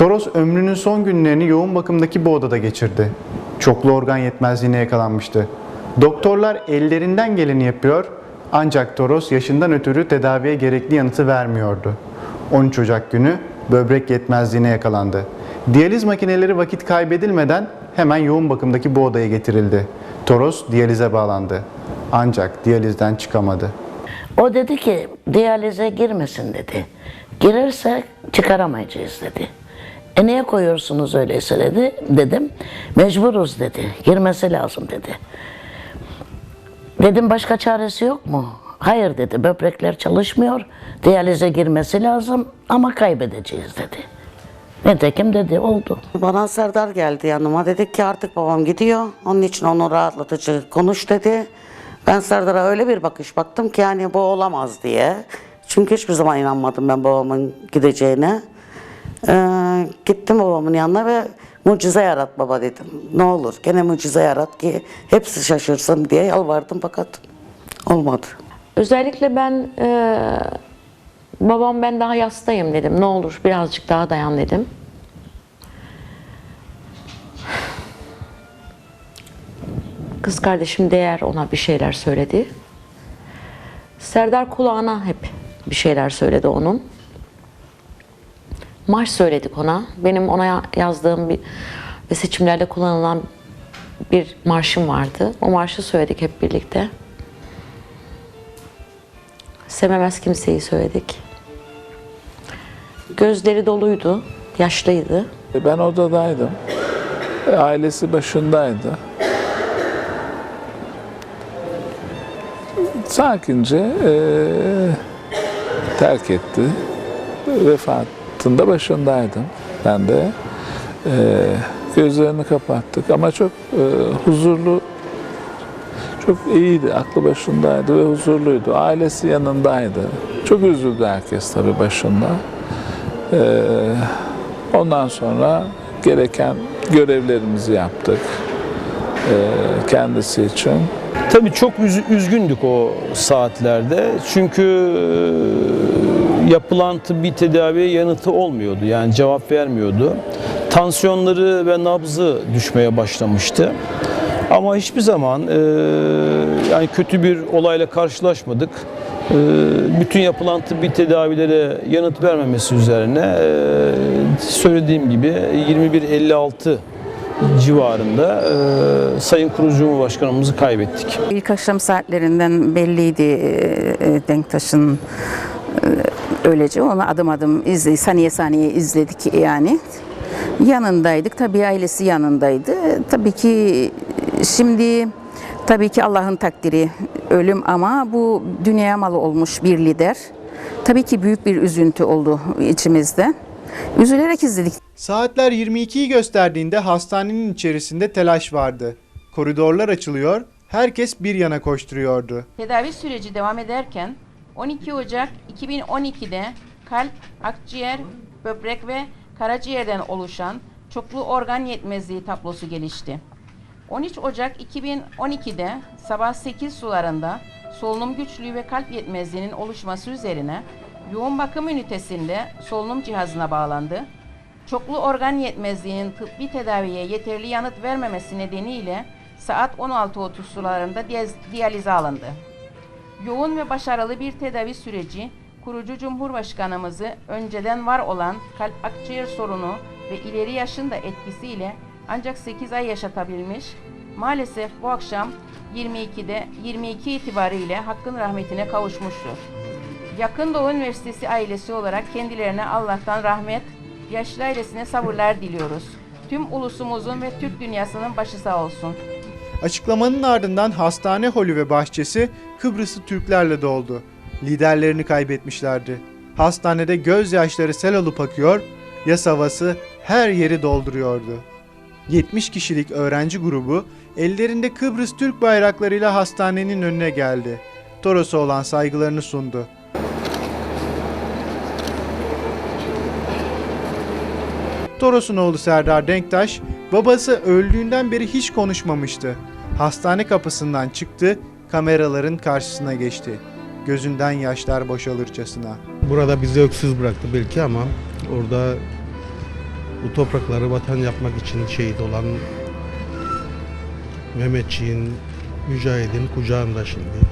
Toros ömrünün son günlerini yoğun bakımdaki bu odada geçirdi. Çoklu organ yetmezliğine yakalanmıştı. Doktorlar ellerinden geleni yapıyor ancak Toros yaşından ötürü tedaviye gerekli yanıtı vermiyordu. 13 Ocak günü böbrek yetmezliğine yakalandı. Diyaliz makineleri vakit kaybedilmeden hemen yoğun bakımdaki bu odaya getirildi. Toros diyalize bağlandı. Ancak diyalizden çıkamadı. O dedi ki diyalize girmesin dedi. Girerse çıkaramayacağız dedi. E niye koyuyorsunuz öyleyse dedi. Dedim mecburuz dedi. Girmesi lazım dedi. Dedim başka çaresi yok mu? Hayır dedi böbrekler çalışmıyor. Diyalize girmesi lazım ama kaybedeceğiz dedi. Nitekim dedi oldu. Bana Serdar geldi yanıma. Dedik ki artık babam gidiyor. Onun için onu rahatlatıcı konuş dedi. Ben Serdar'a öyle bir bakış baktım ki yani bu olamaz diye. Çünkü hiçbir zaman inanmadım ben babamın gideceğine. Ee, gittim babamın yanına ve mucize yarat baba dedim. Ne olur gene mucize yarat ki hepsi şaşırsın diye yalvardım fakat olmadı. Özellikle ben e, babam ben daha yastayım dedim. Ne olur birazcık daha dayan dedim. Kız kardeşim Değer ona bir şeyler söyledi. Serdar kulağına hep bir şeyler söyledi onun. Marş söyledik ona. Benim ona yazdığım bir ve seçimlerde kullanılan bir marşım vardı. O marşı söyledik hep birlikte. Sevemez kimseyi söyledik. Gözleri doluydu, yaşlıydı. E, Ben odadaydım. E, Ailesi başındaydı. Sakince e, terk etti. Vefatında başındaydım. Ben de e, gözlerini kapattık ama çok e, huzurlu çok iyiydi, aklı başındaydı ve huzurluydu. Ailesi yanındaydı. Çok üzüldü herkes tabii başında. Ee, ondan sonra gereken görevlerimizi yaptık ee, kendisi için. Tabii çok üz- üzgündük o saatlerde. Çünkü e, yapılan tıbbi tedaviye yanıtı olmuyordu. Yani cevap vermiyordu. Tansiyonları ve nabzı düşmeye başlamıştı. Ama hiçbir zaman e, yani kötü bir olayla karşılaşmadık. E, bütün yapılan tıbbi tedavilere yanıt vermemesi üzerine e, söylediğim gibi 21.56 civarında e, Sayın Kurucu Cumhurbaşkanımızı kaybettik. İlk akşam saatlerinden belliydi e, e, Denktaş'ın e, öleceği. Onu adım adım izle, saniye saniye izledik yani. Yanındaydık. Tabii ailesi yanındaydı. Tabii ki şimdi tabii ki Allah'ın takdiri ölüm ama bu dünya malı olmuş bir lider. Tabii ki büyük bir üzüntü oldu içimizde. Üzülerek izledik. Saatler 22'yi gösterdiğinde hastanenin içerisinde telaş vardı. Koridorlar açılıyor, herkes bir yana koşturuyordu. Tedavi süreci devam ederken 12 Ocak 2012'de kalp, akciğer, böbrek ve karaciğerden oluşan çoklu organ yetmezliği tablosu gelişti. 13 Ocak 2012'de sabah 8 sularında solunum güçlüğü ve kalp yetmezliğinin oluşması üzerine yoğun bakım ünitesinde solunum cihazına bağlandı. Çoklu organ yetmezliğinin tıbbi tedaviye yeterli yanıt vermemesi nedeniyle saat 16.30 sularında diyalize alındı. Yoğun ve başarılı bir tedavi süreci kurucu Cumhurbaşkanımızı önceden var olan kalp akciğer sorunu ve ileri yaşın da etkisiyle ancak 8 ay yaşatabilmiş. Maalesef bu akşam 22'de 22 itibariyle hakkın rahmetine kavuşmuştur. Yakın Doğu Üniversitesi ailesi olarak kendilerine Allah'tan rahmet, yaşlı ailesine sabırlar diliyoruz. Tüm ulusumuzun ve Türk dünyasının başı sağ olsun. Açıklamanın ardından hastane holü ve bahçesi Kıbrıslı Türklerle doldu. Liderlerini kaybetmişlerdi. Hastanede gözyaşları sel alıp akıyor, yas havası her yeri dolduruyordu. 70 kişilik öğrenci grubu ellerinde Kıbrıs Türk bayraklarıyla hastanenin önüne geldi. Toros'a olan saygılarını sundu. Toros'un oğlu Serdar Denktaş, babası öldüğünden beri hiç konuşmamıştı. Hastane kapısından çıktı, kameraların karşısına geçti. Gözünden yaşlar boşalırcasına. Burada bizi öksüz bıraktı belki ama orada bu toprakları vatan yapmak için şehit olan Mehmetçiğin, Mücahid'in kucağında şimdi.